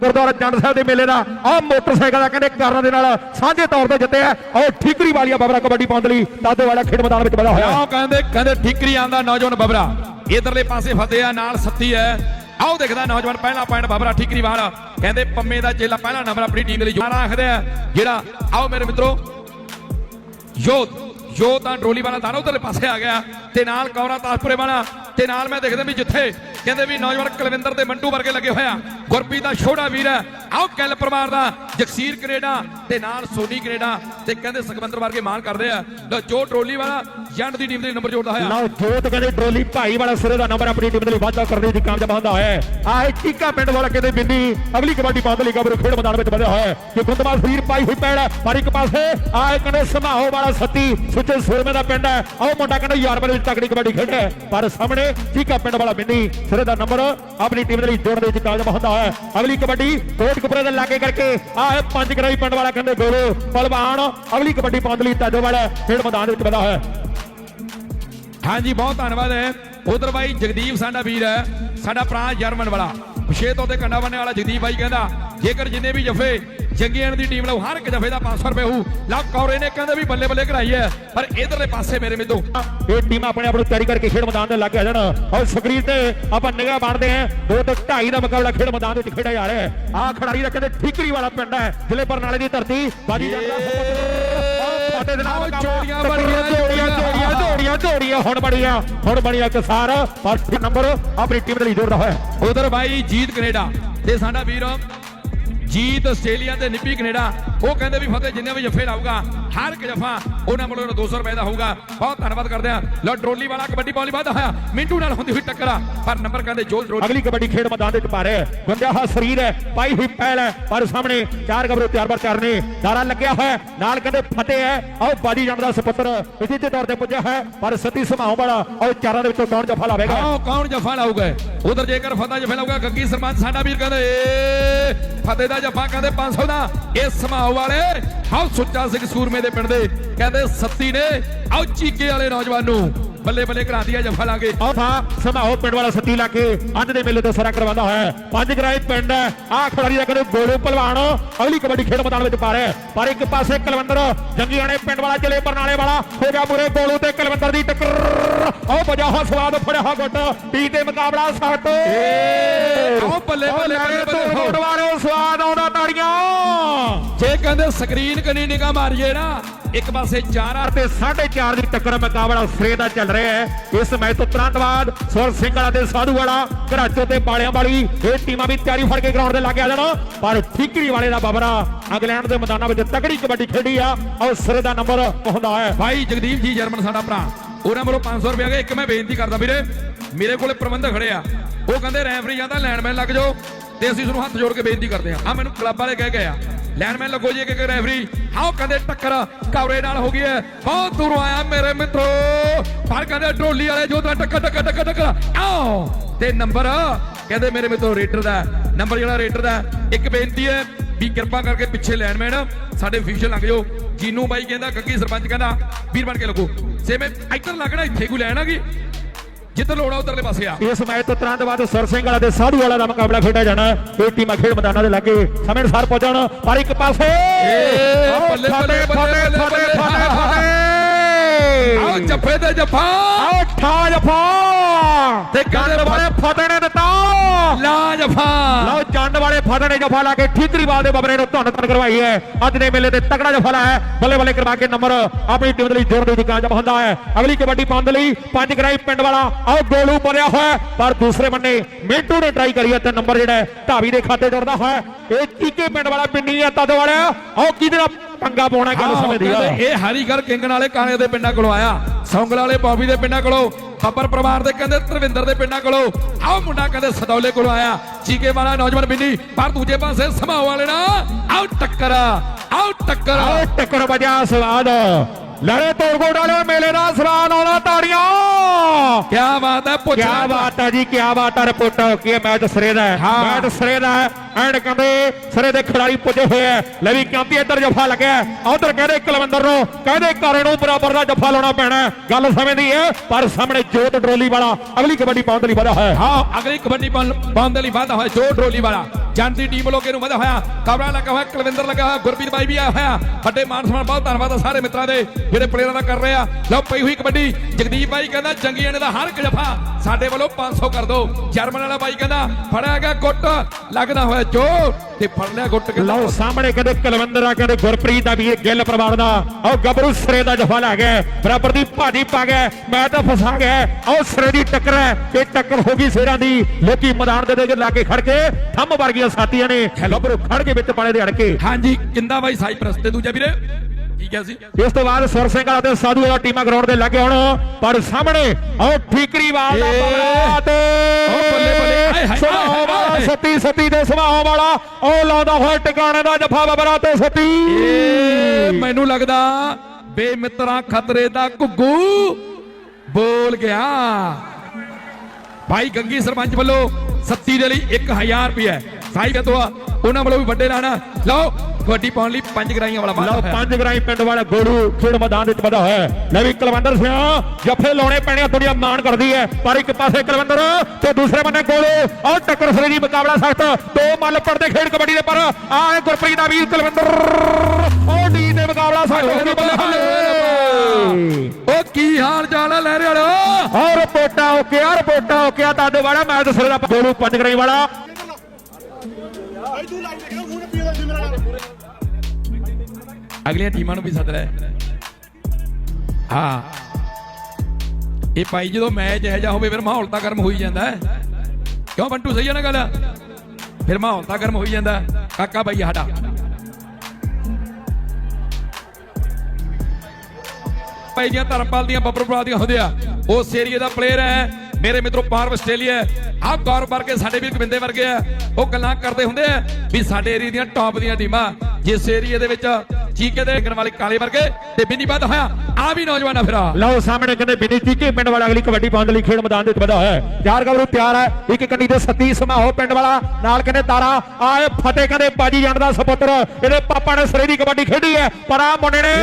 ਗੁਰਦੁਆਰਾ ਜੰਡ ਸਾਹਿਬ ਦੇ ਮੇਲੇ ਦਾ ਆਹ ਮੋਟਰਸਾਈਕਲ ਦਾ ਕਹਿੰਦੇ ਕਾਰਾਂ ਦੇ ਨਾਲ ਸਾਂਝੇ ਤੌਰ ਤੇ ਜਿੱਤਿਆ ਉਹ ਠੀਕਰੀ ਵਾਲੀਆ ਬਾਬਰਾ ਕਬੱਡੀ ਪਾਉਣ ਲਈ ਤਾਦੇ ਵਾਲਾ ਖੇਡ ਮੈਦਾਨ ਵਿੱਚ ਵਧਾ ਹੋਇਆ। ਆਓ ਕਹਿੰਦੇ ਕਹਿੰਦੇ ਠਿਕਰੀ ਆਂਦਾ ਨੌਜਵਾਨ ਬਬਰਾ। ਇਧਰਲੇ ਪਾਸੇ ਫਤਿਹ ਆ, ਨਾਲ ਸੱਤੀ ਹੈ। ਆਓ ਦੇਖਦਾ ਨੌਜਵਾਨ ਪਹਿਲਾ ਪੁਆਇੰਟ ਬਬਰਾ ਠਿਕਰੀ ਵਾਲਾ। ਕਹਿੰਦੇ ਪੰਮੇ ਦਾ ਚੇਲਾ ਪਹਿਲਾ ਨੰਬਰ ਆਪਣੀ ਟੀਮ ਦੇ ਲਈ ਜੋੜਾ ਰੱਖਦੇ ਆ ਜਿਹੜਾ, ਆਓ ਮੇਰੇ ਮਿੱਤਰੋ, ਯੋਧ ਯੋਧ ਤਾਂ ਡਰੋਲੀ ਵਾਲਾ ਦਾਣਾ ਉਧਰਲੇ ਪਾਸੇ ਆ ਗਿਆ। ਤੇ ਨਾਲ ਕੌਰਾ ਤਾਸਪੁਰੇ ਵਾਲਾ, ਤੇ ਨਾਲ ਮੈਂ ਦੇਖਦਾ ਵੀ ਜਿੱਥੇ ਕਹਿੰਦੇ ਵੀ ਨੌਜਵਾਨ ਕੁਲਵਿੰਦਰ ਤੇ ਮੰਟੂ ਵਰਗੇ ਲੱਗੇ ਹੋਇਆ ਗੁਰਪ੍ਰੀਤ ਦਾ ਛੋੜਾ ਵੀਰ ਹੈ। ਆਓ ਕਿੱਲ ਪਰਿਵਾਰ ਦਾ ਜਗਸੀਰ ਕੈਨੇਡਾ ਤੇ ਨਾਲ ਸੋਨੀ ਕੈਨੇਡਾ ਤੇ ਕਹਿੰਦੇ ਸੁਖਵੰਦਰ ਵਰਗੇ ਮਾਨ ਕਰਦੇ ਆ। ਲਓ ਜੋ ਟਰੋਲੀ ਵਾਲਾ ਜੰਡ ਦੀ ਟੀਮ ਦੇ ਨੰਬਰ ਜੋੜਦਾ ਹੋਇਆ। ਲਓ ਜੋਤ ਕਹਿੰਦੇ ਟਰੋਲੀ ਭਾਈ ਵਾਲਾ ਸਿਰੇ ਦਾ ਨੰਬਰ ਆਪਣੀ ਟੀਮ ਦੇ ਲਈ ਵਾਧਾ ਕਰਨ ਦੀ ਕਾਮਯਾਬ ਹੁੰਦਾ ਹੈ। ਆਹ ਟੀਕਾ ਪਿੰਡ ਵਾਲਾ ਕਹਿੰਦੇ ਬਿੰਦੀ ਅਗਲੀ ਕਬੱਡੀ ਪਾਉਣ ਲਈ ਗੱਭਰੂ ਖੇਡ ਮੈਦਾਨ ਵਿੱਚ ਵਧਿਆ ਹੋਇਆ ਹੈ ਕਿ ਗੁੰਦਮਾਲ ਫਰੀਰ ਪਾਈ ਹੋਈ ਪੈੜ ਹੈ, ਪਰ ਇੱਕ ਪਾਸੇ ਆਹ ਕਹਿੰਦੇ ਸਮਾਹੋ ਵਾਲਾ ਸੱਤੀ ਸੁੱਚੇ ਸੂਰਮੇ ਦਾ ਪਿੰਡ ਹੈ। ਆਹ ਮੁੰਡਾ ਕਹਿੰਦਾ ਯਾਰ ਮੇਰੇ ਵਿੱਚ ਤਕੜੀ ਕਬੱਡੀ ਖੇਡਦਾ ਹੈ। ਪਰ ਸਾਹਮਣੇ ਟੀਕਾ ਪਿੰਡ ਵਾਲਾ ਬਿੰਦੀ ਸਿਰੇ ਦਾ ਨੰਬਰ ਆਪਣੀ ਟੀਮ ਦੇ ਲਈ ਜੋੜਨ ਦੇ ਵਿੱਚ ਕਾਮਯਾਬ ਹੁੰਦਾ ਹੈ। ਅਗਲੀ ਕਬੱਡੀ ਕੋਟਕਪੁਰੇ ਦੇ ਲਾਗੇ ਕਰਕੇ ਆਹ ਪੰਜ ਗਰਾਈ ਪਿੰਡ ਵਾਲਾ ਕਹਿੰਦੇ ਗੋਲੋ ਪਹਿਲਵਾਨ, ਅਗਲੀ ਕਬੱਡੀ ਪਾਉਣ ਲਈ ਤਾਜੋ ਵਾਲਾ ਖੇਡ ਮੈਦਾਨ ਵਿੱਚ ਵਧਾ ਹੋਇਆ ਹਾਂਜੀ, ਬਹੁਤ ਧੰਨਵਾਦ ਹੈ। ਉਧਰ ਬਾਈ ਜਗਦੀਪ, ਸਾਡਾ ਵੀਰ ਹੈ, ਸਾਡਾ ਪ੍ਰਾਣ ਜਰਮਨ ਵਾਲਾ। ਵਿਸ਼ੇ ਤੋਂ ਤੇ ਕੰਡਾ ਬੰਨੇ ਵਾਲਾ ਜਗਦੀਪ ਬਾਈ ਕਹਿੰਦਾ ਜੇਕਰ ਜਿੰਨੇ ਵੀ ਜਫੇ ਜੰਗੀਆਂ ਦੀ ਟੀਮ ਲਓ ਹਰ ਇੱਕ ਜਫੇ ਦਾ 500 ਰੁਪਏ ਹੋਊ। ਲਵ ਕੌਰੇ ਨੇ ਕਹਿੰਦੇ ਵੀ ਬੱਲੇ ਬੱਲੇ ਕਰਾਈ ਹੈ ਪਰ ਇਧਰਲੇ ਪਾਸੇ ਮੇਰੇ ਮਿੱਤਰੋ ਇਹ ਟੀਮ ਆਪਣੇ ਆਪ ਨੂੰ ਤਿਆਰੀ ਕਰਕੇ ਖੇਡ ਮੈਦਾਨ ਦੇ ਲੱਗ ਜਾਣ। ਔਰ ਸਕਰੀਨ ਤੇ ਆਪਾਂ ਨਿਗਾਹ ਮਾਰਦੇ ਹਾਂ ਦੋ ਤੋਂ ਢਾਈ ਦਾ ਮੁਕਾਬਲਾ ਖੇਡ ਮੈਦਾਨ ਵਿੱਚ ਖੇਡਿਆ ਜਾ ਰਿਹਾ ਹੈ। ਆਹ ਖਿਡਾਰੀ ਦਾ ਕਹਿੰਦੇ ਠੀਕਰੀ ਵਾਲਾ ਪਿੰਡ ਹੈ ਜ਼ਿਲ੍ਹੇ ਬਰਨਾਲੇ ਦੀ ਧਰਤੀ। ਬਾਜੀ ਜਾਂਦਾ ਸਾਡੇ ਦੇ ਨਾਲ। ਜੋੜੀਆਂ ਬਣੀਆਂ, ਜੋੜੀਆਂ ਜੋੜੀਆਂ ਜੋੜੀਆਂ ਜੋੜੀਆਂ ਹੁਣ ਬਣੀਆਂ ਹੁਣ ਬਣੀਆਂ ਕਿਸਾਰ। ਪਰ ਨੰਬਰ ਆਪਣੀ ਟੀਮ ਦੇ ਲਈ ਜੋੜਦਾ ਹੋਇਆ। ਉਧਰ ਬਾਈ ਜੀਤ ਕੈਨੇਡਾ ਤੇ ਸਾਡਾ ਵੀਰ ਜੀਤ ਆਸਟ੍ਰੇਲੀਆ ਤੇ ਨਿੱਪੀ ਕੈਨੇਡਾ। ਉਹ ਕਹਿੰਦੇ ਵੀ ਫਤਿਹ ਜਿੰਨੇ ਵੀ ਜਫੇ ਲਾਊਗਾ ਹਰ ਇੱਕ ਜਫਾ ਉਹਨਾਂ ਵੱਲੋਂ 200 ਰੁਪਏ ਦਾ ਹੋਊਗਾ। ਬਹੁਤ ਧੰਨਵਾਦ ਕਰਦੇ ਆ ਲੋ ਟਰੋਲੀ ਵਾਲਾ ਕਬੱਡੀ ਲਈ ਵਾਧਾ ਹੋਇਆ। ਮਿੰਟੂ ਨਾਲ ਹੁੰਦੀ ਹੋਈ ਟੱਕਰ ਪਰ ਨੰਬਰ ਕਹਿੰਦੇ ਜੋ ਟਰੋਲੀ ਅਗਲੀ ਕਬੱਡੀ ਖੇਡ ਮੈਦਾਨ ਦੇ ਰਿਹਾ ਹੈ। ਗੰਦਿਆ ਹੋਇਆ ਸਰੀਰ ਹੈ ਪਾਈ ਹੋਈ ਪੈਲ ਹੈ। ਪਰ ਸਾਹਮਣੇ ਚਾਰ ਗੱਭਰੂ ਤਿਆਰ ਬਰ ਚਾਰ ਨੇ। ਦਾਰਾ ਲੱਗਿਆ ਹੋਇਆ ਹੈ, ਨਾਲ ਕਹਿੰਦੇ ਫਤਿਹ ਹੈ। ਆਓ ਬਾਜੀ ਜੰਡ ਦਾ ਸੁਪੁੱਤਰ ਇਸੇ ਤੇ ਤੌਰ ਤੇ ਪੁੱਜਿਆ ਹੈ। ਪਰ ਸਤੀ ਸਮਾਉ ਵਾਲਾ ਆਓ ਚਾਰਾਂ ਦੇ ਵਿੱਚੋਂ ਕੌਣ ਜਫਾ ਲਾਵੇਗਾ? ਆਓ ਕੌਣ ਜਫਾ ਲਾਊਗਾ? ਉਧਰ ਜੇਕਰ ਫਤਿਹ ਜਫਾ ਲਾਊਗਾ ਗੱਗੀ ਸਰਪੰਚ ਸਾਡਾ ਵੀਰ ਕਹਿੰਦੇ ਫਤਿਹ ਦਾ ਜਫਾ ਕਹਿੰਦੇ 500 ਦਾ। ਇਹ ਸਮਾਉ ਵਾਲੇ ਹਾਉ ਸੁੱਚਾ ਸਿੰਘ ਸੂਰਮੇ ਦੇ ਪਿੰਡ ਦੇ ਕਹਿੰਦੇ ਸੱਤੀ ਨੇ ਆਓ ਚੀਕੇ ਵਾਲੇ ਨੌਜਵਾਨ ਨੂੰ ਬੱਲੇ ਬੱਲੇ ਕਰਾਂਦੀ ਆ ਜਫਾ ਲਾਂਗੇ। ਆਓ ਥਾ ਸਮਾਉ ਪਿੰਡ ਵਾਲਾ ਸਤੀ ਲਾ ਕੇ ਅੱਜ ਦੇ ਮੇਲੇ ਤੋਂ ਸਾਰਾ ਕਰਵਾਉਂਦਾ ਹੋਇਆ ਪੰਜ ਗਰਾਈ ਪਿੰਡ ਹੈ। ਆਹ ਖਿਡਾਰੀ ਦਾ ਕਹਿੰਦੇ ਗੋਲੂ ਪਹਿਲਵਾਨ ਅਗਲੀ ਕਬੱਡੀ ਖੇਡ ਮੈਦਾਨ ਵਿੱਚ ਪਾ ਰਿਹਾ ਪਰ ਇੱਕ ਪਾਸੇ ਕੁਲਵੰਦਰ ਜੰਗੀਆਣੇ ਪਿੰਡ ਵਾਲਾ ਚਲੇ ਬਰਨਾਲੇ ਵਾਲਾ ਹੋ ਗਿਆ ਪੂਰੇ ਗੋਲੂ ਤੇ ਕੁਲਵੰਦਰ ਦੀ ਟੱਕਰ। ਆਓ ਵਜਾ ਹੋ ਸਵਾਦ ਫੜਿਆ ਹੋ ਗੁੱਟ। ਟੀ ਤੇ ਮੁਕਾਬਲਾ ਸੱਟ ਆਓ ਬੱਲੇ ਬੱਲੇ ਬੱਲੇ। ਵਾਲੇ ਸਵਾਦ ਜੇ ਕਹਿੰਦੇ ਸਕਰੀਨ ਕਨੀ ਨਿਗਾਹ ਮਾਰੀਏ ਨਾ। ਇੱਕ ਪਾਸੇ ਚਾਰ ਆ। ਤੇ 4.5 ਦੀ ਟੱਕਰ ਮੁਕਾਬਲਾ ਸਰੇ ਦਾ ਚੱਲ ਰਿਹਾ ਹੈ। ਇਸ ਮੈਚ ਤੋਂ ਤੁਰੰਤ ਬਾਅਦ ਸੁਰ ਸਿੰਘ ਵਾਲਾ ਤੇ ਸਾਧੂ ਵਾਲਾ ਘਰਾਚੋ ਤੇ ਬਾਲਿਆਂ ਵਾਲੀ ਇਹ ਟੀਮਾਂ ਵੀ ਤਿਆਰੀ ਫੜ ਕੇ ਗਰਾਊਂਡ ਦੇ ਲੱਗੇ ਆ ਜਾਣ। ਪਰ ਠੀਕਰੀ ਵਾਲੇ ਦਾ ਬਬਰਾ ਇੰਗਲੈਂਡ ਦੇ ਮੈਦਾਨਾਂ ਵਿੱਚ ਤਕੜੀ ਕਬੱਡੀ ਖੇਡੀ ਆ ਔਰ ਸਿਰੇ ਦਾ ਨੰਬਰ ਹੁੰਦਾ ਹੈ। ਭਾਈ ਜਗਦੀਪ ਜੀ ਜਰਮਨ ਸਾਡਾ ਭਰਾ। ਉਹਨਾਂ ਵੱਲੋਂ 500 ਰੁਪਏ ਅਗੇ ਇੱਕ ਮੈਂ ਬੇਨਤੀ ਕਰਦਾ ਵੀਰੇ ਮੇਰੇ ਕੋਲੇ ਪ੍ਰਬੰਧਕ ਖੜੇ ਆ। ਉਹ ਕਹਿੰਦੇ ਰੈਫਰੀ ਜਾਂਦਾ ਲੈਂਡਮੈਨ ਲੱਗ ਜਾਓ। ਤੇ ਅਸੀਂ ਤੁਹਾਨੂੰ ਹੱਥ ਜੋੜ ਕੇ ਬੇਨਤੀ ਕਰਦੇ ਆ। ਆ ਮੈਨੂੰ ਕਲੱਬ ਵਾਲੇ ਕਹਿ ਗਏ ਆ। ਲੈਂਡਮੈਨ ਲੱਗੋ ਜੀ ਕਿ ਰੈਫਰੀ ਆਓ ਕਹਿੰਦੇ ਟੱਕਰ ਕੌਰੇ ਨਾਲ ਹੋ ਗਈ ਹੈ। ਬਹੁਤ ਦੂਰੋਂ ਆਇਆ ਮੇਰੇ ਮਿੱਤਰੋ। ਪਰ ਕਹਿੰਦੇ ਟੋਲੀ ਵਾਲੇ ਜੋ ਟੱਕਰ ਟੱਕਰ ਟੱਕਰ ਟੱਕਰ। ਆਓ। ਤੇ ਨੰਬਰ, ਕਹਿੰਦੇ ਮੇਰੇ ਮਿੱਤਰੋ ਰੇਟਰ ਦਾ ਨੰਬਰ ਜਿਹੜਾ ਰੇਟਰ ਦਾ ਇੱਕ ਬੇਨਤੀ ਹੈ ਵੀ ਕਿਰਪਾ ਕਰਕੇ ਪਿੱਛੇ ਲੈਂਡਮੈਨ ਸਾਡੇ ਅਫੀਸ਼ੀਅਲ ਲੱਗ ਜਾਓ। ਜੀਨੂ ਬਾਈ ਕਹਿੰਦਾ, ਗੱਗੀ ਸਰਪੰਚ ਕਹਿੰਦਾ, ਵੀਰ ਬਣ ਕੇ ਲੱਗੋ। ਜੇ ਮੈਂ ਇੱਧਰ ਲੱਗਣਾ, ਇੱਥੇ ਕੋਈ ਲੈਣ ਆ ਗਈ ਜਿੱਧਰ ਲੋੜ ਆ ਉਧਰਲੇ ਪਾਸੇ ਆ। ਇਸ ਮੈਚ ਤੋਂ ਤੁਰੰਤ ਬਾਅਦ ਸੁਰ ਸਿੰਘ ਵਾਲਾ ਤੇ ਸਾਧੂ ਵਾਲਾ ਦਾ ਮੁਕਾਬਲਾ ਖੇਡਿਆ ਜਾਣਾ। ਇਹ ਟੀਮਾਂ ਖੇਡ ਮੈਦਾਨਾਂ ਦੇ ਲੱਗੇ ਸਮੇਂ ਅਨੁਸਾਰ ਪਹੁੰਚਣ। ਪਰ ਇੱਕ ਪਾਸੇ ਬੱਲੇ, ਬੱਲੇ, ਬੱਲੇ, ਬੱਲੇ, ਬੱਲੇ। ਆਓ ਜੱਫੇ ਤੇ ਜੱਫਾ। ਆਓ ਠਾ ਜਫਾ। ਤੇ ਜੰਡ ਵਾਲੇ ਫਤਿਹ ਨੇ ਦਿੱਤਾ। ਲਾ ਜੱਫਾ ਲਓ ਜੰਡ ਵਾਲੇ ਫਤਿਹ ਨੇ ਜਫਾ ਲਾ ਕੇ ਠੀਕਰੀਵਾਲ ਦੇ ਬਬਰੇ ਨੂੰ ਧੁੰਨ ਧੁੰਨ ਕਰਵਾਈ ਹੈ। ਅੱਜ ਦੇ ਮੇਲੇ ਤੇ ਤਕੜਾ ਜਫਾ ਲਾਇਆ ਹੈ ਬੱਲੇ ਬੱਲੇ ਕਰਵਾ ਕੇ ਨੰਬਰ ਆਪਣੀ ਟੀਮ ਦੇ ਲਈ ਜੋੜ ਦੇ ਕਾਮਯਾਬ ਹੁੰਦਾ ਹੈ। ਅਗਲੀ ਕਬੱਡੀ ਪਾਉਣ ਦੇ ਲਈ ਪੰਜ ਗਰਾਈ ਪਿੰਡ ਵਾਲਾ ਆਓ ਗੋਲੂ ਬਣਿਆ ਹੋਇਆ ਪਰ ਦੂਸਰੇ ਬੰਨੇ ਮਿੰਟੂ ਨੇ ਟਰਾਈ ਕਰੀ ਤੇ ਨੰਬਰ ਜਿਹੜਾ ਢਾਵੀ ਦੇ ਖਾਤੇ ਜੁੜਦਾ ਹੋਇਆ। ਇਹ ਚੀਕੇ ਪਿੰਡ ਵਾਲਾ ਪਿੰਡੀ ਹੈ ਤਦ ਵਾਲਿਆ। ਆਓ ਕਿਹਦੇ ਨਾਲ ਪੰਗਾ ਪਾਉਣਾ ਗੱਲ ਸਮਝਦੀ ਇਹ ਹਰੀਗਰ ਕਿੰਗਣ ਵਾਲੇ ਕਾਣੇ ਦੇ ਪਿੰਡਾਂ ਕੋਲੋਂ ਆਇਆ ਸੌਂਗਲ ਵਾਲੇ ਬੌਬੀ ਦੇ ਪਿੰਡਾਂ ਕੋਲੋਂ। ਖੱਬਰ ਪਰਿਵਾਰ ਦੇ ਕਹਿੰਦੇ ਤਰਵਿੰਦਰ ਦੇ ਪਿੰਡਾਂ ਕੋਲੋਂ। ਆਓ ਮੁੰਡਾ ਕਹਿੰਦੇ ਸਦੌਲੇ ਕੋਲੋਂ ਆਇਆ। ਚੀਕੇ ਵਾਲਾ ਨੌਜਵਾਨ ਬਿੰਨੀ ਪਰ ਦੂਜੇ ਪਾਸੇ ਸਮਾਓ ਵਾਲੇ ਨਾ। ਆਓ ਟੱਕਰ ਆਓ ਟੱਕਰ। ਆਓ ਟੱਕਰ ਵਜਾ ਸਵਾਦ। ਲੜੇ ਤੋੜ ਗੋੜ ਵਾਲੇ ਮੇਲੇ ਦਾ ਸਵਾਦ ਆਉਂਦਾ ਤਾੜੀਆਂ। ਕੀ ਬਾਤ ਹੈ ਪੁੱਛ ਕਿਆ ਬਾਤ ਹੈ ਜੀ ਕਿਆ ਬਾਤ ਹੈ ਰਿਪੋਰਟ ਕੀ ਮੈਚ ਸਰੇ ਦਾ ਹਾਂ। ਮੈਚ ਸਰੇ ਦਾ ਹੈ। ਐਂਡ ਕਹਿੰਦੇ ਸਿਰੇ ਦੇ ਖਿਡਾਰੀ ਪੁੱਜੇ ਹੋਏ ਆ। ਲੈ ਵੀ ਕਿਉਂਕਿ ਇੱਧਰ ਜਫਾ ਲੱਗਿਆ। ਉਧਰ ਕਹਿੰਦੇ ਕੁਲਵੰਦਰ ਨੂੰ। ਕਹਿੰਦੇ ਕਾਰੇ ਨੂੰ ਬਰਾਬਰ ਦਾ ਜਫਾ ਲਾਉਣਾ ਪੈਣਾ ਗੱਲ ਸਮੇਂ ਦੀ ਹੈ ਪਰ ਸਾਹਮਣੇ ਜੋਤ ਡਰੋਲੀ ਵਾਲਾ ਅਗਲੀ ਕਬੱਡੀ ਪਾਉਣ ਦੇ ਲਈ ਵਧਾ ਹੈ ਹਾਂ, ਅਗਲੀ ਕਬੱਡੀ ਪਾਉਣ ਦੇ ਲਈ ਵਾਦਾ ਹੋਇਆ ਜੋ ਡਰੋਲੀ ਵਾਲਾ। ਜਨ ਟੀਮ ਲੋਕੇ ਨੂੰ ਵਧਿਆ ਹੋਇਆ। ਕਬਰਾਂ ਲੱਗਾ ਹੋਇਆ ਕੁਲਵਿੰਦਰ ਲੱਗਾ ਹੋਇਆ, ਗੁਰਪ੍ਰੀਤ ਬਾਈ ਵੀ ਆਇਆ ਹੋਇਆ। ਵੱਡੇ ਮਾਨ ਸਨਮਾਨ, ਬਹੁਤ ਧੰਨਵਾਦ ਆ ਸਾਰੇ ਮਿੱਤਰਾਂ ਦੇ, ਜਿਹੜੇ ਪਲੇਅਰਾਂ ਦਾ ਕਰ ਰਹੇ ਆ। ਲਓ, ਪਈ ਹੋਈ ਕਬੱਡੀ। ਜਗਦੀਪ ਬਾਈ ਕਹਿੰਦਾ ਜੰਗੀਆਂ ਨੇ ਦਾ ਹਰ ਇੱਕ ਜਫਾ ਸਾਡੇ ਵੱਲੋਂ 500 ਕਰ ਦਿਓ। ਜਰਮਨ ਵਾਲਾ ਬਾਈ ਕਹਿੰਦਾ, ਫੜਿਆ ਗਿਆ ਗੁੱਟ ਲੱਗਦਾ ਹੋਇਆ ਜੋਰ ਤੇ ਫੜ ਲਿਆ ਗੁੱਟ ਕਹਿੰਦਾ ਲਓ ਸਾਹਮਣੇ ਕਹਿੰਦੇ ਕੁਲਵਿੰਦਰ ਆ ਕਹਿੰਦੇ ਗੁਰਪ੍ਰੀਤ ਦਾ ਵੀਰ ਗਿੱਲ ਪਰਿਵਾਰ ਦਾ। ਆਓ ਗੱਭਰੂ ਸਿਰੇ ਦਾ ਜਫਾ ਲਾ ਗਿਆ ਬਰਾਬਰ ਦੀ ਭਾਜੀ ਪਾ ਗਿਆ ਮੈਂ ਤਾਂ ਫਸਾ ਗਿਆ। ਆਓ ਸਿਰੇ ਦੀ ਟੱਕਰ ਹੈ। ਇਹ ਟੱਕਰ ਹੋ ਗਈ ਸਿਰਾਂ ਦੀ। ਲੋਕੀ ਮੈਦਾਨ ਦੇ ਦੇ ਲਾ ਕੇ ਖੜ ਕੇ ਥੰਮ ਵਰਗੀਆਂ ਸਾਥੀਆਂ ਨੇ। ਗੱਭਰੂ ਖੜ ਕੇ ਵਿੱਚ ਪਾਲੇ ਦੇ ਅੜ ਕੇ ਹਾਂਜੀ ਕਿੰਦਾ ਬਾਈ ਸਾਈਪ੍ਰਸ ਤੇ ਦੂਜਾ ਵੀਰੇ? ਕੀ ਕਿਹਾ ਸੀ ਇਸ ਤੋਂ ਬਾਅਦ ਸੁਰ ਸਿੰਘ ਵਾਲਾ ਤੇ ਸਾਧੂ ਵਾਲਾ ਟੀਮਾਂ ਗਰਾਊਂਡ ਦੇ ਲੱਗੇ ਹੁਣ ਪਰ ਸਾਹਮਣੇ ਆਓ ਠੀਕਰੀ ਵਾਲ ਦਾ। ਪਗੜਾ ਤੇ ਓ ਬੱਲੇ ਬੱਲੇ, ਹਾਏ ਹਾਏ, ਸੁਭਾਅ ਹਾਏ ਵਾਲਾ ਹਾਏ। ਸੱਤੀ ਸੱਤੀ ਦੇ ਸੁਭਾਅ ਵਾਲਾ ਉਹ ਲਾਉਂਦਾ ਹੋਇਆ ਟਿਕਾਣੇ ਦਾ ਜਫਾ ਬਬਰਾ ਤੇ ਸੱਤੀ ਮੈਨੂੰ ਲੱਗਦਾ ਬੇਮਿੱਤਰਾਂ ਖਤਰੇ ਦਾ ਘੁੱਗੂ ਬੋਲ ਗਿਆ ਭਾਈ ਗੰਗੀ ਸਰਪੰਚ ਵੱਲੋਂ ਸੱਤੀ ਦੇ ਲਈ 1000 ਰੁਪਏ ਸਾਈ ਕਤਵਾ ਉਹਨਾਂ ਵੱਲੋਂ ਵੀ ਵੱਡੇ ਲਾਣਾ। ਲਓ ਕਬੱਡੀ ਪਾਉਣ ਲਈ ਪੰਜ ਗਰਾਈਆਂ ਵਾਲਾ ਲਓ ਪੰਜ ਗਰਾਈ ਪਿੰਡ ਵਾਲਾ ਗੋੜੂ ਖੇਡ ਮੈਦਾਨ ਵਿੱਚ ਵਧਾ ਹੋਇਆ ਹੈ। ਲੈ ਵੀ ਕੁਲਵੰਦਰ ਸਿੰਘ ਜੱਫੇ ਲਾਉਣੇ ਪੈਣੇ ਆ ਦੁਨੀਆ ਮਾਣ ਕਰਦੀ ਹੈ। ਪਰ ਇੱਕ ਪਾਸੇ ਕੁਲਵੰਦਰ ਤੇ ਦੂਸਰੇ ਬੰਨੇ ਗੋਲੂ ਔਰ ਟੱਕਰ ਦੀ ਮੁਕਾਬਲਾ ਸਖਤ। ਦੋ ਮੱਲ ਪੜਦੇ ਖੇਡ ਕਬੱਡੀ ਦੇ ਪਰ ਆਹ ਗੁਰਪ੍ਰੀਤ ਦਾ ਵੀਰ ਕੁਲਵੰਦਰ। ਉਹ ਡੀ ਦੇ ਮੁਕਾਬਲਾ ਸਖਤ ਹੋ ਉਹ ਕੀ ਹਾਲ ਚਾਲ ਹੈ ਲਹਿਰੇ ਵਾਲੋ ਔਰ ਰਿਪੋਰਟਾਂ ਹੋ ਗਿਆ ਰਿਪੋਰਟਾਂ ਹੋ ਗਿਆ ਤੁਹਾਡੇ ਵਾਲਾ ਮੈਚ ਸਰੇ ਦਾ ਗੋਲੂ ਪੰਜ ਗਰਾਈ ਵਾਲਾ। ਭਾਈ ਅਗਲੀਆਂ ਟੀਮਾਂ ਨੂੰ ਵੀ ਸੱਦ ਲੈ। ਹਾਂ। ਇਹ ਭਾਈ ਜਦੋਂ ਮੈਚ ਇਹੋ ਜਿਹਾ ਹੋਵੇ ਫਿਰ ਮਾਹੌਲ ਤਾਂ ਗਰਮ ਹੋਈ ਜਾਂਦਾ। ਹੈ ਕਿਉਂ ਬੰਟੂ ਸਹੀ ਹੈ ਨਾ ਗੱਲ? ਫਿਰ ਮਾਹੌਲ ਤਾਂ ਗਰਮ ਹੋਈ ਜਾਂਦਾ। ਹੈ। ਕਾਕਾ ਬਾਈ ਸਾਡਾ। ਭਾਈ ਦੀਆਂ ਧਰਮਪਾਲ ਦੀਆਂ ਬੱਬਰਪੁਰਾ ਦੀਆਂ ਹੁੰਦੇ ਉਸ ਏਰੀਏ ਦਾ ਪਲੇਅਰ ਹੈ। ਮੇਰੇ ਮਿੱਤਰੋ ਪਾਰਵ ਆਸਟ੍ਰੇਲੀਆ ਆਹ ਗੌਰ ਵਰਗੇ ਸਾਡੇ ਵੀ ਗਵਿੰਦੇ ਵਰਗੇ ਆ। ਉਹ ਗੱਲਾਂ ਕਰਦੇ ਹੁੰਦੇ ਆ ਵੀ ਸਾਡੇ ਏਰੀਏ ਦੀਆਂ ਟੌਪ ਦੀਆਂ ਟੀਮਾਂ ਜਿਸ ਏਰੀਏ ਦੇ ਵਿੱਚ ਚੀਕੇ ਦੇ ਲੱਗਣ ਵਾਲੇ ਕਾਲੇ ਵਰਗੇ ਤੇ ਬਿੰਨੀ ਵੱਧ ਹੋਇਆ ਆ ਵੀ ਨੌਜਵਾਨ ਫਿਰ ਲਓ ਸਾਹਮਣੇ ਕਹਿੰਦੇ ਬਿਨੀ ਟੀਕੇ ਪਿੰਡ ਵਾਲਾ ਅਗਲੀ ਕਬੱਡੀ ਪਾਉਣ ਦੇ ਲਈ ਖੇਡ ਮੈਦਾਨ ਦੇ ਵਿੱਚ ਵਧਾ ਹੋਇਆ ਹੈ। ਚਾਰ ਗੱਭਰੂ ਤਿਆਰ ਹੈ। ਇੱਕ ਕੰਨੀ ਤੇ ਸਤੀ ਸਮਾਹੋ ਪਿੰਡ ਵਾਲਾ ਨਾਲ ਕਹਿੰਦੇ ਤਾਰਾ ਆਏ ਫਤਿਹ ਕਹਿੰਦੇ ਬਾਜੀ ਜੰਡ ਦਾ ਸੁਪੁੱਤਰ ਇਹਦੇ ਪਾਪਾ ਨੇ ਸਰੇ ਦੀ ਕਬੱਡੀ ਖੇਡੀ ਹੈ। ਪਰ ਆ ਮੁੰਡੇ ਨੇ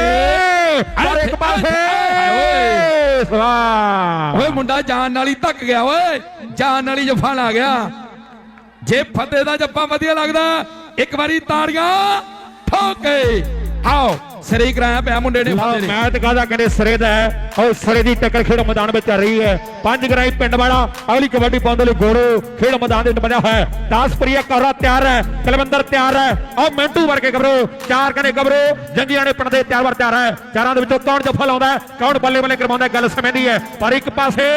ਪਰ ਇੱਕ ਪਾਸੇ ਵਾਹ ਓਏ। ਮੁੰਡਾ ਜਾਨ ਨਾਲ ਹੀ ਧੱਕ ਗਿਆ ਓਏ। ਜਾਨ ਨਾਲ ਹੀ ਜੱਫਾ ਲਾ ਗਿਆ। ਜੇ ਫਤਿਹ ਦਾ ਜੱਫਾ ਵਧੀਆ ਲੱਗਦਾ ਇੱਕ ਵਾਰੀ ਤਾੜੀਆਂ ਠੋਕੇ। ਆਓ ਸਿਰੇ ਕਰਾਇਆ ਪਿਆ ਮੁੰਡੇ ਨੇ। ਫਤਿਹ ਨੇ। ਮੈਚ ਕਾਹਦਾ ਕਹਿੰਦੇ ਸਰੇ ਦਾ ਹੈ ਔਰ ਸਰੇ ਦੀ ਟੱਕਰ ਖੇਡ ਮੈਦਾਨ ਵਿੱਚ ਚੱਲ ਰਹੀ ਹੈ। ਪੰਜ ਗਰਾਈ ਪਿੰਡ ਵਾਲਾ ਅਗਲੀ ਕਬੱਡੀ ਪਾਉਣ ਦੇ ਲਈ ਗੋੜੋ ਖੇਡ ਮੈਦਾਨ ਦੇ ਵਿੱਚ ਬਣਿਆ ਹੋਇਆ ਹੈ। 10 ਪ੍ਰਿਆ ਕੌਰਾ ਤਿਆਰ ਹੈ ਕਲਵੰਦਰ ਤਿਆਰ ਹੈ। ਔਰ ਮੈਂਟੂ ਵਰਗੇ ਗੱਭਰੂ ਚਾਰ ਕਹਿੰਦੇ ਗੱਭਰੂ ਜੰਗੀਆਂ ਨੇ ਪਿੰਡ ਦੇ ਤਿਆਰ ਵਰ ਤਿਆਰ ਹੈ। ਚਾਰਾਂ ਦੇ ਵਿੱਚੋਂ ਕੌਣ ਜੱਫਾ ਲਾਉਂਦਾ ਹੈ ਕੌਣ ਬੱਲੇ ਬੱਲੇ ਕਰਵਾਉਂਦਾ ਹੈ, ਗੱਲ ਸਮੇਂ ਦੀ ਹੈ। ਪਰ ਇੱਕ ਪਾਸੇ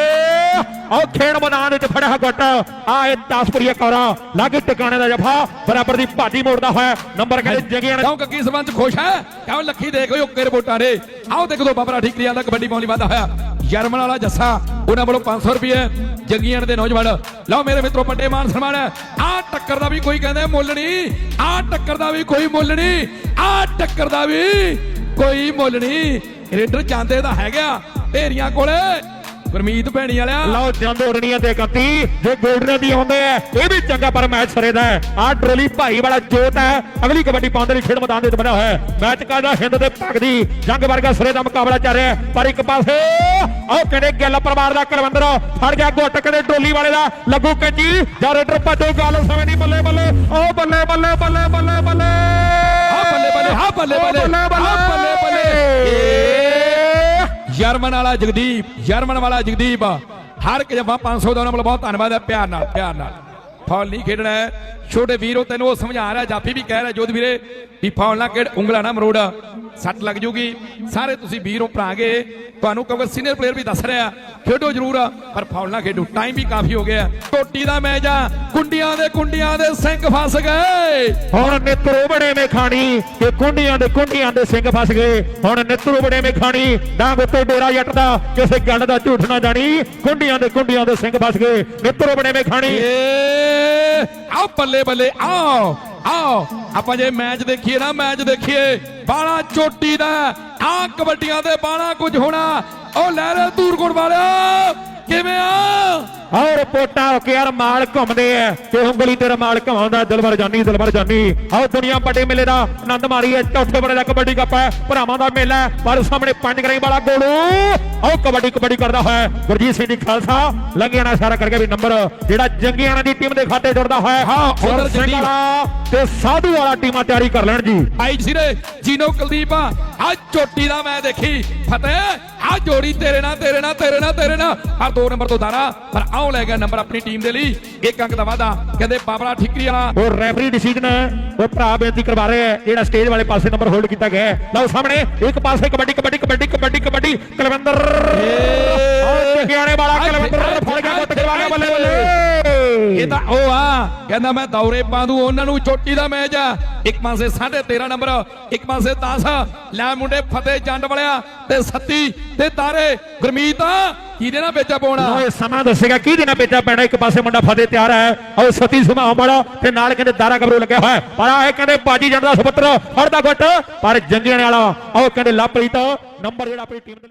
ਔਰ ਖੇਡ ਮੈਦਾਨ ਵਿੱਚ ਫੜਿਆ ਗੁੱਟ। ਆ ਇਹ 10 ਪ੍ਰਿਆ ਕੌਰਾ ਲਾਗੇ ਟਿਕਾਣੇ ਦਾ ਜੱਫਾ। ਬਰਾਬਰ ਦੀ ਭਾਜੀ ਮੋੜਦਾ ਹੋਇਆ ਨੰਬਰ ਕਹਿੰਦੇ ਜੰਗੀਆਂ ਕਿਉਂ ਕੱਕੀ ਸਰਪੰਚ ਖੁਸ਼ ਹੈ? ਕਿਉਂ ਲੱਖੀ ਦੇਖ ਓਏ ਓਕੇ ਰਿਪੋਰਟਾਂ ਨੇ ਆਓ ਦੇਖ ਦੋ ਬਾਬਰਾ ਠੀਕਰੀ ਵਾਲਾ ਕਬੱਡੀ ਪਾਉਣ ਲਈ ਵਾਦਾ ਹੋਇਆ। ਜਰਮਨ ਵਾਲਾ ਜੱਸਾ ਉਹਨਾਂ ਵੱਲੋਂ 500 ਰੁਪਏ ਜੰਗੀਆਂ ਦੇ ਨੌਜਵਾਨ। ਲਓ ਮੇਰੇ ਮਿੱਤਰੋ ਵੱਡੇ ਮਾਨ ਸਨਮਾਨ ਆ ਟੱਕਰ ਦਾ ਵੀ ਕੋਈ ਕਹਿੰਦਾ ਮੁੱਲ ਨਹੀਂ। ਆ ਟੱਕਰ ਦਾ ਵੀ ਕੋਈ ਮੁੱਲ ਨਹੀਂ। ਆ ਟੱਕਰ ਦਾ ਵੀ ਕੋਈ ਮੁੱਲ ਨਹੀਂ। ਰੇਡਰ ਜਾਂਦੇ ਤਾਂ ਹੈਗਾ ਢੇਰੀਆਂ ਕੋਲੇ। ਗੁਰਮੀਤ ਭੈਣੀ ਵਾਲਿਆ। ਲਓ ਜਾਂਦੇ ਉਡਣੀਆਂ ਤੇ 31 ਜੇ ਗੋਲਡਨ ਦੀ ਆਉਂਦੇ ਆ ਇਹ ਵੀ ਚੰਗਾ ਪਰ ਮੈਚ ਸਰੇ ਦਾ ਹੈ। ਆਹ ਟਰੋਲੀ ਭਾਈ ਵਾਲਾ ਜੋਤ ਹੈ ਅਗਲੀ ਕਬੱਡੀ ਪਾਉਣ ਦੇ ਲਈ ਖੇਡ ਮੈਦਾਨ ਦੇ ਵਿੱਚ ਬਣਿਆ ਹੋਇਆ ਹੈ। ਮੈਚ ਕਾਦਾ ਹਿੰਦ ਦੇ ਭਗ ਦੀ ਜੰਗ ਵਰਗਾ ਸਰੇ ਦਾ ਮੁਕਾਬਲਾ ਚੱਲ ਰਿਹਾ ਹੈ। ਪਰ ਇੱਕ ਪਾਸੇ ਆਹ ਕਹਿੰਦੇ ਗਿੱਲ ਪਰਿਵਾਰ ਦਾ ਕੁਲਵੰਦਰ? ਫੜ ਗਿਆ ਗੁੱਟ ਕਹਿੰਦੇ ਟੋਲੀ ਵਾਲੇ ਦਾ? ਲੱਗੂ ਕੰਜੀ ਜਾਂ ਰੇਡਰ ਭੱਜੋ ਗੱਲ ਸਮੇਂ ਦੀ ਬੱਲੇ ਬੱਲੇ। ਉਹ ਬੱਲੇ ਬੱਲੇ ਬੱਲੇ ਬੱਲੇ ਬੱਲੇ। ਆ ਬੱਲੇ ਬੱਲੇ ਹਾਂ ਬੱਲੇ ਬੱਲੇ। ਬੱਲੇ ਬੱਲੇ। ਹਾਂ ਬੱਲੇ ਬੱਲੇ। ਜਰਮਨ ਵਾਲਾ ਜਗਦੀਪ ਜਰਮਨ ਵਾਲਾ ਜਗਦੀਪ। ਹਰ ਇੱਕ ਜਮਾ 500 ਦਾ ਉਹਨਾਂ ਵੱਲੋਂ ਬਹੁਤ ਧੰਨਵਾਦ ਹੈ, ਪਿਆਰ ਨਾਲ ਪਿਆਰ ਨਾਲ। ਫੌਲ ਨਹੀਂ ਖੇਡਣਾ ਹੈ। ਛੋਟੇ ਵੀਰੋ ਤੈਨੂੰ ਉਹ ਸਮਝਾ ਰਿਹਾ ਜਾਫੀ ਵੀ ਕਹਿ ਰਿਹਾ ਜੋਧ ਵੀਰੇ ਵੀ ਫੌਲ ਨਾ ਖੇਡ ਉਂਗਲਾ ਨਾ ਮਰੋੜ ਸੱਟ ਲੱਗ ਜੂਗੀ। ਸਾਰੇ ਤੁਸੀਂ ਵੀਰੋ ਭਰਾਗੇ ਤੁਹਾਨੂੰ ਕਿਉਂਕਿ ਸੀਨੀਅਰ ਪਲੇਅਰ ਵੀ ਦੱਸ ਰਿਹਾ ਖੇਡੋ ਜ਼ਰੂਰ ਪਰ ਫੌਲ ਨਾ ਖੇਡੋ ਟਾਈਮ ਵੀ ਕਾਫੀ ਹੋ ਗਿਆ। ਟੋਟੀ ਦਾ ਮੈਚ ਆ ਕੁੰਡੀਆਂ ਦੇ ਕੁੰਡੀਆਂ ਦੇ ਸਿੰਘ ਫਸ ਗਏ। ਹੁਣ ਨਿਤਰੋ ਬੜੇ ਮੇ ਖਾਣੀ ਕਿ ਕੁੰਡੀਆਂ ਦੇ ਕੁੰਡੀਆਂ ਦੇ ਸਿੰਘ ਫਸ ਗਏ। ਹੁਣ ਨਿਤਰੋ ਬੜੇ ਮੇ ਖਾਣੀ ਡਾਂਗ ਉੱਤੇ ਡੇਰਾ ਜੱਟ ਦਾ ਕਿਸੇ ਗੱਲ ਦਾ ਝੂਠ ਨਾ ਜਾਣੀ ਕੁੰਡੀਆਂ ਦੇ ਕੁੰਡੀਆਂ ਦੇ ਸਿੰਘ ਫਸ ਗਏ। ਨਿਤਰੋ ਬੜੇ ਮੇ ਖਾਣੀ। ਆਓ ਬੱਲੇ ਬੱਲੇ, ਆਓ ਆਓ। ਆਪਾਂ ਜੇ ਮੈਚ ਦੇਖੀਏ ਨਾ, ਮੈਚ ਦੇਖੀਏ। ਬਾਲਾ ਚੋਟੀ ਦਾ ਆ ਕਬੱਡੀਆਂ ਤੇ ਬਾਲਾ ਕੁਝ ਹੋਣਾ। ਉਹ ਲੈ ਲਹਿਰੇ ਦੂਰਗੁਣ ਵਾਲਿਆ ਕਿਵੇਂ ਆ? ਆਓ ਰਿਪੋਰਟਾਂ ਹੋ ਕੇ ਯਾਰ ਮਾਲ ਘੁੰਮਦੇ ਐ ਤੇ ਉਂਗਲੀ ਤੇ ਰਮਾਲ ਘੁਮਾਉਂਦਾ ਦਿਲਵਰ ਜਾਨੀ ਦਿਲਵਰ ਜਾਨੀ। ਆਓ ਦੁਨੀਆ ਵੱਡੇ ਮੇਲੇ ਦਾ ਆਨੰਦ ਮਾਰੀਏ ਚੌਥੇ ਬੜੇ ਦਾ ਕਬੱਡੀ ਕੱਪ ਹੈ ਭਰਾਵਾਂ ਦਾ ਮੇਲਾ ਪਰ ਸਾਹਮਣੇ ਪੰਜ ਗਰਾਈ ਵਾਲਾ ਗੋਲੂ। ਆਓ ਕਬੱਡੀ ਕਬੱਡੀ ਕਰਦਾ ਹੋਇਆ ਗੁਰਜੀਤ ਸਿੰਘ ਦੀ ਖਾਲਸਾ ਲੰਗਿਆ ਨਾਲ ਇਸ਼ਾਰਾ ਕਰਕੇ ਵੀ ਨੰਬਰ ਜਿਹੜਾ ਜੰਗੀਆਣਾ ਦੀ ਟੀਮ ਦੇ ਖਾਤੇ ਜੁੜਦਾ ਹੋਇਆ ਹਾਂ, ਉਧਰ ਸੁਰ ਜੰਗੀ। ਤੇ ਸਾਧੂ ਵਾਲਾ ਟੀਮਾਂ ਤਿਆਰੀ ਕਰ ਲੈਣ ਜੀ। ਆਈ ਸਿਰੇ ਜੀਨੋ ਕੁਲਦੀਪ ਆ ਚੋਟੀ ਦਾ ਮੈਂ ਦੇਖੀ। ਫਤਿਹ ਆ ਜੋੜੀ ਤੇਰੇ ਨਾਲ ਤੇਰੇ ਨਾਲ ਤੇਰੇ ਨਾਲ ਤੇਰੇ ਨਾਲ। ਆ ਦੋ ਨੰਬਰ ਤੋਂ ਦਾਰਾ ਪਰ ਆਉ ਲੈ ਗਿਆ ਨੰਬਰ ਆਪਣੀ ਟੀਮ ਦੇ ਲਈ। ਇੱਕ ਅੰਕ ਦਾ ਵਾਦਾ ਕਹਿੰਦੇ ਬਾਬਲਾ ਠਿਕਰੀ ਵਾਲਾ ਉਹ ਰੈਫਰੀ ਡਿਸੀਜਨ ਉਹ ਭਰਾ ਬੇਨਤੀ ਕਰਵਾ ਰਹੇ ਹੈ। ਜਿਹੜਾ ਸਟੇਜ ਵਾਲੇ ਪਾਸੇ ਨੰਬਰ ਹੋਲਡ ਕੀਤਾ ਗਿਆ ਹੈ। ਲਓ ਸਾਹਮਣੇ ਇੱਕ ਪਾਸੇ ਕਬੱਡੀ ਕਬੱਡੀ ਕਬੱਡੀ ਕਬੱਡੀ ਕਬੱਡੀ। ਕੁਲਵਿੰਦਰ। ਆਹ ਟਿਕਿਆਣੇ ਵਾਲਾ ਕੁਲਵਿੰਦਰ। ਫੜ ਗਿਆ ਗੁੱਟ ਕਰਵਾ ਗਿਆ ਬੱਲੇ ਬੱਲੇ ਇਹ ਤਾਂ ਉਹ ਆ, ਕਹਿੰਦਾ ਮੈਂ ਦੌਰੇ ਪਾਦੂ ਉਹਨਾਂ ਨੂੰ ਚੋਟੀ ਦਾ ਮੈਚ ਆ। ਇੱਕ ਪਾਸੇ 13.5 ਨੰਬਰ, ਇੱਕ ਪਾਸੇ 10 ਲੈ ਮੁੰਡੇ ਫਤਿਹ ਜੰਡ ਵਾਲਿਆ ਤੇ ਸੱਤੀ ਤੇ ਤਾਰੇ। ਗੁਰਮੀਤ, ਕਿਹਦੇ ਨਾਲ ਵੇਚਾ ਪਾਉਣਾ? ਲਓ ਸਮਾਂ ਦੱਸੇਗਾ, ਕਿਹਦੇ ਨਾਲ ਵੇਚਾ ਪੈਣਾ? ਇੱਕ ਪਾਸੇ ਮੁੰਡਾ ਫਤਿਹ ਤਿਆਰ ਹੈ, ਉਹ ਸਤੀ ਸੁਭਾਅ ਵਾਲਾ ਤੇ ਨਾਲ ਕਹਿੰਦੇ ਦਾਰਾ ਗਬਰੂ ਲੱਗਿਆ ਹੋਇਆ ਪਰ ਆਹ ਕਹਿੰਦੇ ਬਾਜੀ ਜਾਂਦਾ ਸਪੁੱਤਰ, ਫੜਦਾ ਘੁੱਟ ਪਰ ਜੰਗੀਆਂ ਵਾਲਾ, ਉਹ ਕਹਿੰਦੇ ਲਾਪਰੀ ਨੰਬਰ ਜਿਹੜਾ ਆਪਣੀ ਟੀਮ ਦੇ